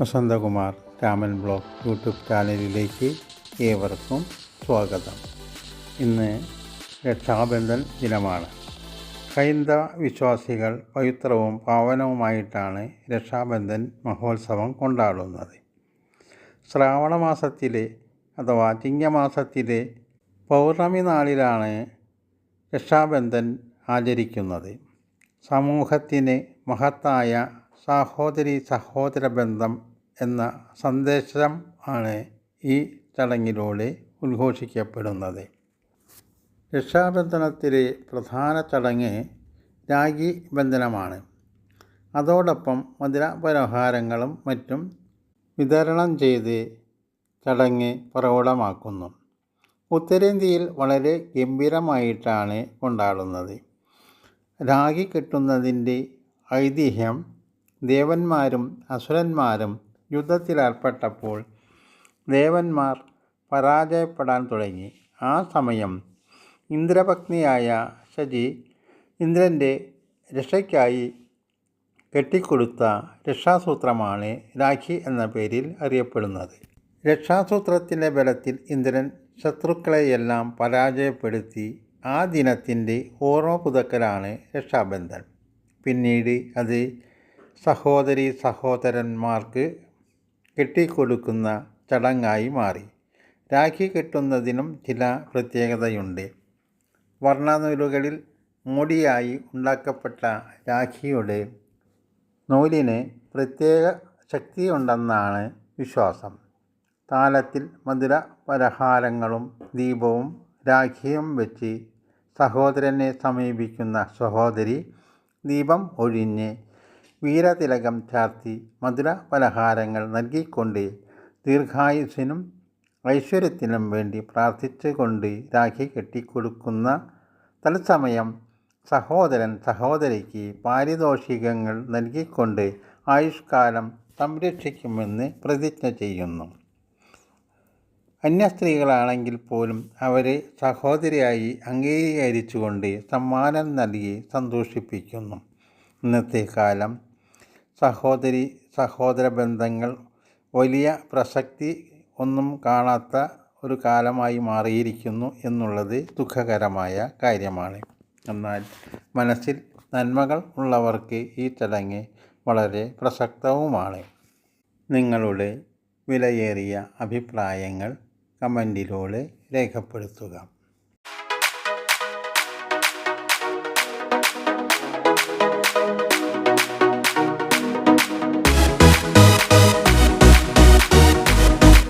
Vasanthakumar Raman blog YouTube ചാനലിലേക്ക് ഏവർക്കും സ്വാഗതം. ഇന്ന് രക്ഷാബന്ധൻ ദിനമാണ്. ഹൈന്ദവ വിശ്വാസികൾ പവിത്രവും പാവനവുമായിട്ടാണ് രക്ഷാബന്ധൻ മഹോത്സവം കൊണ്ടാടുന്നത്. ശ്രാവണ മാസത്തിലെ അഥവാ ചിങ്ങമാസത്തിലെ പൗർണമി നാളിലാണ് രക്ഷാബന്ധൻ ആചരിക്കുന്നത്. സമൂഹത്തിന് മഹത്തായ സഹോദരി സഹോദര ബന്ധം എന്ന സന്ദേശം ആണ് ഈ ചടങ്ങിലൂടെ ഉദ്ഘോഷിക്കപ്പെടുന്നത്. രക്ഷാബന്ധനത്തിലെ പ്രധാന ചടങ്ങ് രാഖി ബന്ധനമാണ്. അതോടൊപ്പം മധുര പലഹാരങ്ങളും മറ്റും വിതരണം ചെയ്ത് ചടങ്ങ് പ്രൗഢമാക്കുന്നു ഉത്തരേന്ത്യയിൽ വളരെ ഗംഭീരമായിട്ടാണ് കൊണ്ടാടുന്നത്. രാഖി കെട്ടുന്നതിന്റെ ഐതിഹ്യം ദേവന്മാരും അസുരന്മാരും യുദ്ധത്തിലേർപ്പെട്ടപ്പോൾ ദേവന്മാർ പരാജയപ്പെടാൻ തുടങ്ങി. ആ സമയം ഇന്ദ്രപത്നിയായ ശചി ഇന്ദ്രന്റെ രക്ഷയ്ക്കായി കെട്ടിക്കൊടുത്ത രക്ഷാസൂത്രമാണ് രാഖി എന്ന പേരിൽ അറിയപ്പെടുന്നത്. രക്ഷാസൂത്രത്തിന്റെ ബലത്തിൽ ഇന്ദ്രൻ ശത്രുക്കളെയെല്ലാം പരാജയപ്പെടുത്തി ആ ദിനത്തിന്റെ ഓർമ്മ പുതുക്കലാണ് രക്ഷാബന്ധൻ. പിന്നീട് അത് സഹോദരി സഹോദരന്മാർക്ക് കെട്ടിക്കൊടുക്കുന്ന ചടങ്ങായി മാറി. രാഖി കെട്ടുന്നതിനും ചില പ്രത്യേകതയുണ്ട്. വർണനൂലുകളിൽ മുടിയായി ഉണ്ടാക്കപ്പെട്ട രാഖിയുടെ നൂലിന് പ്രത്യേക ശക്തിയുണ്ടെന്നാണ് വിശ്വാസം. താലത്തിൽ മധുര പലഹാരങ്ങളും ദീപവും രാഖിയും വെച്ച് സഹോദരനെ സമീപിക്കുന്ന സഹോദരി ദീപം ഒഴിഞ്ഞ് വീരതിലകം ചാർത്തി മധുര പലഹാരങ്ങൾ നൽകിക്കൊണ്ട് ദീർഘായുസിനും ഐശ്വര്യത്തിനും വേണ്ടി പ്രാർത്ഥിച്ചുകൊണ്ട് രാഖി കെട്ടിക്കൊടുക്കുന്ന തത്സമയം സഹോദരൻ സഹോദരിക്ക് പാരിതോഷികങ്ങൾ നൽകിക്കൊണ്ട് ആയുഷ്കാലം സംരക്ഷിക്കുമെന്ന് പ്രതിജ്ഞ ചെയ്യുന്നു. അന്യ സ്ത്രീകളാണെങ്കിൽ പോലും അവരെ സഹോദരിയായി അംഗീകരിച്ചുകൊണ്ട് സമ്മാനം നൽകി സന്തോഷിപ്പിക്കുന്നു. ഇന്നത്തെ കാലം സഹോദരി സഹോദര ബന്ധങ്ങൾ വലിയ പ്രസക്തി ഒന്നും കാണാത്ത ഒരു കാലമായി മാറിയിരിക്കുന്നു എന്നുള്ളത് ദുഃഖകരമായ കാര്യമാണ്. എന്നാൽ മനസ്സിൽ നന്മകൾ ഉള്ളവർക്ക് ഈ ചടങ്ങ് വളരെ പ്രസക്തവുമാണ്. നിങ്ങളുടെ വിലയേറിയ അഭിപ്രായങ്ങൾ കമന്റിലൂടെ രേഖപ്പെടുത്തുക.